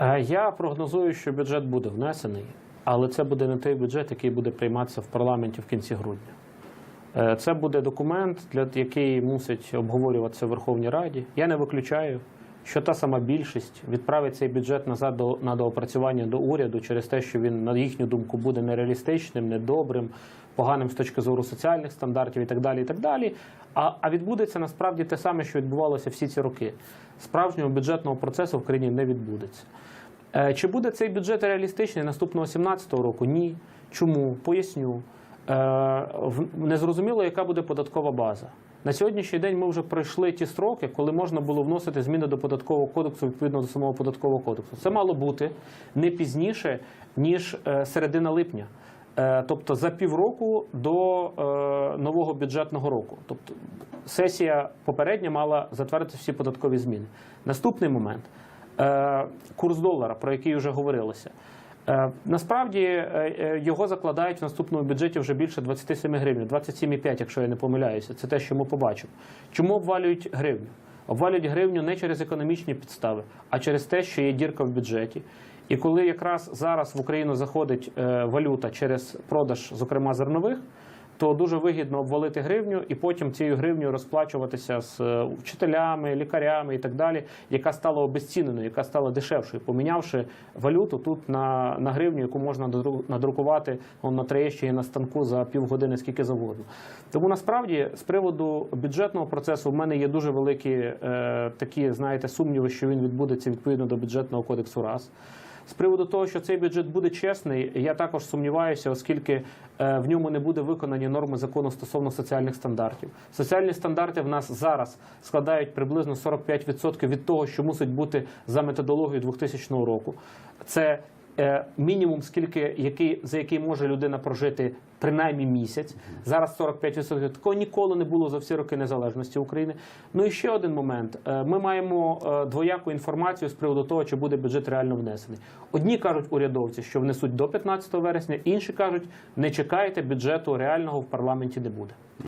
Е, Я прогнозую, що бюджет буде внесений, але це буде не той бюджет, який буде прийматися в парламенті в кінці грудня. Е, Це буде документ, для який мусить обговорюватися в Верховній Раді. Я не виключаю, що та сама більшість відправить цей бюджет назад до на доопрацювання до уряду через те, що він, на їхню думку, буде нереалістичним, недобрим, поганим з точки зору соціальних стандартів і так далі. І так далі. А, а відбудеться насправді те саме, що відбувалося всі ці роки. Справжнього бюджетного процесу в країні не відбудеться. Е, Чи буде цей бюджет реалістичний наступного 2017 року? Ні. Чому? Поясню. Е, в- Незрозуміло, яка буде податкова база. На сьогоднішній день ми вже пройшли ті строки, коли можна було вносити зміни до податкового кодексу відповідно до самого податкового кодексу. Це мало бути не пізніше, ніж е, середина липня. Е, Тобто за півроку до е, нового бюджетного року. Тобто сесія попередня мала затвердити всі податкові зміни. Наступний момент Е, курс долара, про який вже говорилося. Е, Насправді е, е, його закладають в наступному бюджеті вже більше 27 гривень, 27,5, якщо я не помиляюся. Це те, що ми побачимо. Чому обвалюють гривню? Обвалюють гривню не через економічні підстави, а через те, що є дірка в бюджеті. І коли якраз зараз в Україну заходить валюта через продаж, зокрема зернових, то дуже вигідно обвалити гривню і потім цією гривнею розплачуватися з е, вчителями, лікарями і так далі, яка стала обезціненою, яка стала дешевшою, помінявши валюту тут на, на гривню, яку можна надру- надрукувати он, на Троєщині на станку за півгодини, скільки завгодно. Тому насправді з приводу бюджетного процесу в мене є дуже великі е, такі, знаєте, сумніви, що він відбудеться відповідно до бюджетного кодексу. Раз. З приводу того, що цей бюджет буде чесний, я також сумніваюся, оскільки е, в ньому не буде виконані норми закону стосовно соціальних стандартів. Соціальні стандарти в нас зараз складають приблизно 45% від того, що мусить бути за методологією 2000 року. Це мінімум, скільки який за який може людина прожити принаймні місяць. Зараз 45%. Такого ніколи не було за всі роки незалежності України. Ну і ще один момент: Е, ми маємо е, двояку інформацію з приводу того, чи буде бюджет реально внесений. Одні кажуть урядовці, що внесуть до 15 вересня, інші кажуть, не чекайте бюджету реального в парламенті не буде.